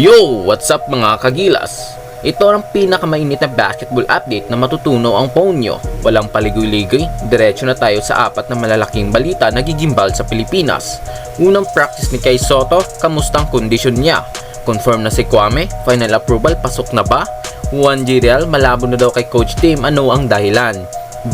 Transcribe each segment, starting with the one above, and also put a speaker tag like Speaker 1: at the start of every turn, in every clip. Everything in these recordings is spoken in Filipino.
Speaker 1: Yo! What's up mga kagilas? Ito ang pinakamainit na basketball update na matutuno ang phone nyo. Walang paligoy-ligoy, diretso na tayo sa apat na malalaking balita na gigimbal sa Pilipinas. Unang practice ni Kai Soto, kamusta ang kondisyon niya? Confirm na si Kwame, final approval, pasok na ba? Juan G. Real, malabo na daw kay Coach Tim, ano ang dahilan?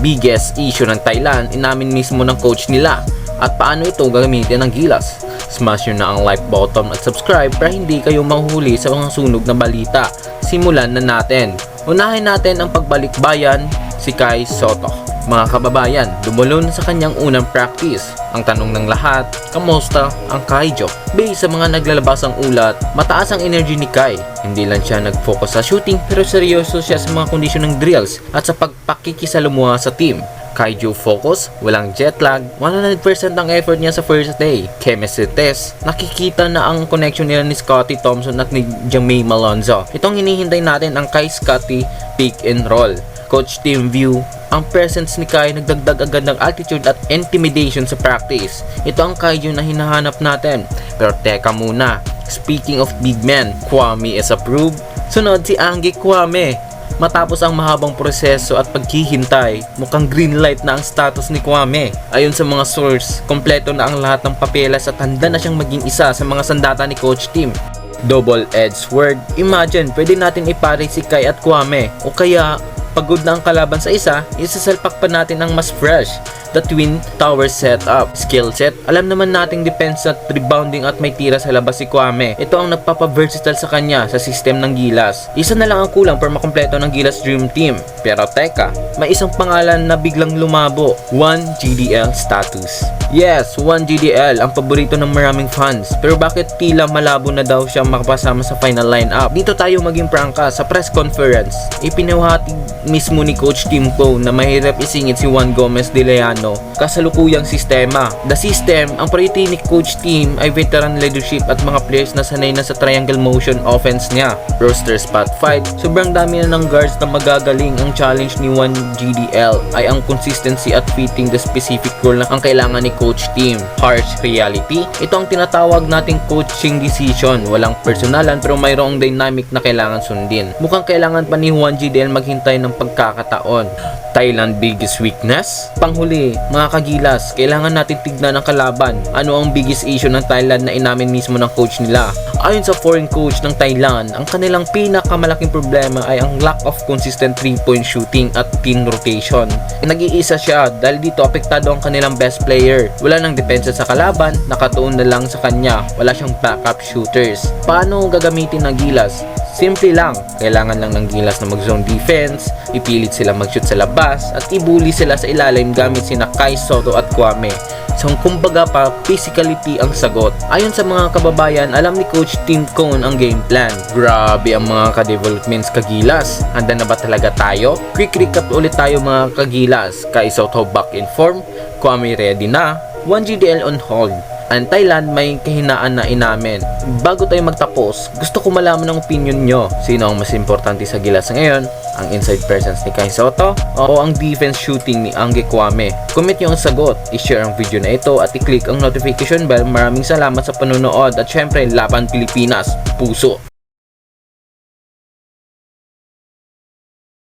Speaker 1: Biggest issue ng Thailand, inamin mismo ng coach nila. At paano ito gagamitin ng Gilas? Smash nyo na ang like button at subscribe para hindi kayo mahuli sa mga sunog na balita. Simulan na natin. Unahin natin ang pagbalik bayan si Kai Soto. Mga kababayan, dumulo na sa kanyang unang practice. Ang tanong ng lahat, kamusta ang Kaijo? Based sa mga naglalabas ang ulat, mataas ang energy ni Kai. Hindi lang siya nag-focus sa shooting pero seryoso siya sa mga kondisyon ng drills at sa pagpakikisalamuha sa team. Kaiju focus, walang jet lag, 100% ang effort niya sa first day. Chemistry test, nakikita na ang connection nila ni Scotty Thompson at ni Jamie Malonzo. Itong hinihintay natin ang kay Scotty pick and roll. Coach team view, ang presence ni Kai nagdagdag agad ng altitude at intimidation sa practice. Ito ang Kaiju na hinahanap natin. Pero teka muna, speaking of big men, Kwame is approved. Sunod si Angie Kwame. Matapos ang mahabang proseso at paghihintay, mukhang green light na ang status ni Kwame. Ayon sa mga source, kompleto na ang lahat ng papeles at handa na siyang maging isa sa mga sandata ni Coach Tim. Double-edged sword. Imagine, pwede natin ipare si Kai at Kwame. O kaya, pagod na ang kalaban sa isa, isasalpak pa natin ang mas fresh. The Twin Tower Setup. Skill set. Alam naman nating defense at rebounding at may tira sa labas si Kwame. Ito ang nagpapa-versatile sa kanya sa system ng Gilas. Isa na lang ang kulang para makompleto ng Gilas Dream Team. Pero teka, may isang pangalan na biglang lumabo. 1 GDL status. Yes, 1 GDL ang paborito ng maraming fans. Pero bakit tila malabo na daw siya makapasama sa final lineup? Dito tayo maging prangka sa press conference. Ipinawahati mismo ni Coach Tim Poe na mahirap isingit si Juan Gomez de Leano kasalukuyang sistema. The system, ang priority ni Coach Tim ay veteran leadership at mga players na sanay na sa triangle motion offense niya. Roster spot fight, sobrang dami na ng guards na magagaling. Ang challenge ni 1 GDL ay ang consistency at fitting the specific role na ang kailangan ni Coach Tim. Harsh reality, ito ang tinatawag nating coaching decision. Walang personalan pero mayroong dynamic na kailangan sundin. Mukhang kailangan pa ni 1 GDL maghintay ng pagkakataon. Thailand biggest weakness? Panghuli, mga kagilas, kailangan natin tignan ang kalaban. Ano ang biggest issue ng Thailand na inamin mismo ng coach nila? Ayon sa foreign coach ng Thailand, ang kanilang pinakamalaking problema ay ang lack of consistent 3-point shooting at team rotation. Nag-iisa siya dahil dito apektado ang kanilang best player. Wala nang depensa sa kalaban, nakatuon na lang sa kanya. Wala siyang backup shooters. Paano gagamitin ng Gilas? Simple lang, kailangan lang ng gilas na mag-zone defense, ipilit sila mag-shoot sa labas, at ibuli sila sa ilalim gamit sina Kai Soto at Kwame. So kumbaga pa, physicality ang sagot. Ayon sa mga kababayan, alam ni Coach Tim Cone ang game plan. Grabe ang mga ka-developments kagilas. Handa na ba talaga tayo? Quick recap ulit tayo mga kagilas. Kai Soto back in form, Kwame ready na, 1GDL on hold. Ang Thailand may kahinaan na inamin. Bago tayo magtapos, gusto ko malaman ang opinion nyo. Sino ang mas importante sa gilas ngayon? Ang inside presence ni Kai Soto o ang defense shooting ni Angge Kwame? Comment nyo ang sagot, i-share ang video na ito at i-click ang notification bell. Maraming salamat sa panonood at syempre, Laban Pilipinas, Puso!